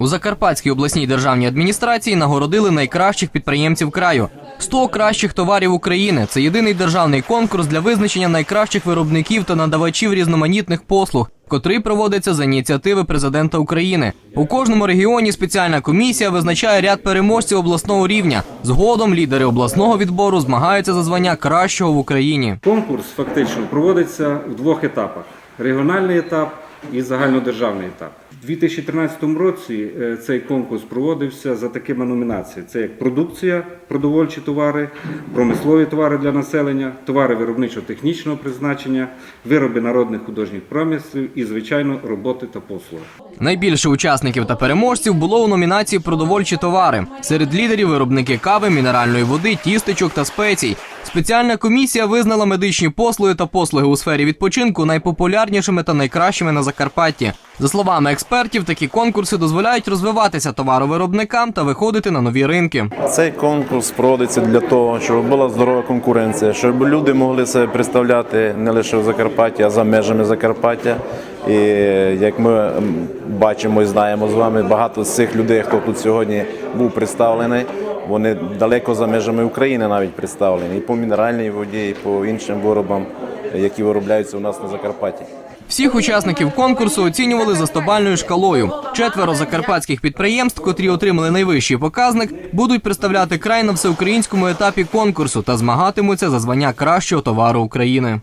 У Закарпатській обласній державній адміністрації нагородили найкращих підприємців краю. 100 кращих товарів України це єдиний державний конкурс для визначення найкращих виробників та надавачів різноманітних послуг, котрий проводиться за ініціативи президента України. У кожному регіоні спеціальна комісія визначає ряд переможців обласного рівня. Згодом лідери обласного відбору змагаються за звання кращого в Україні. Конкурс фактично проводиться в двох етапах: регіональний етап і загальнодержавний етап. У 2013 році е, цей конкурс проводився за такими номінаціями: це як продукція, продовольчі товари, промислові товари для населення, товари виробничо-технічного призначення, вироби народних художніх промислів і, звичайно, роботи та послуги. Найбільше учасників та переможців було у номінації Продовольчі товари. Серед лідерів виробники кави, мінеральної води, тістечок та спецій. Спеціальна комісія визнала медичні послуги та послуги у сфері відпочинку найпопулярнішими та найкращими на Закарпатті. За словами експертів, такі конкурси дозволяють розвиватися товаровиробникам та виходити на нові ринки. Цей конкурс проводиться для того, щоб була здорова конкуренція, щоб люди могли себе представляти не лише в Закарпатті, а за межами Закарпаття. І як ми бачимо і знаємо з вами, багато з цих людей, хто тут сьогодні був представлений, вони далеко за межами України навіть представлені і по мінеральній воді, і по іншим виробам, які виробляються у нас на Закарпатті. Всіх учасників конкурсу оцінювали за стобальною шкалою. Четверо закарпатських підприємств, котрі отримали найвищий показник, будуть представляти край на всеукраїнському етапі конкурсу та змагатимуться за звання кращого товару України.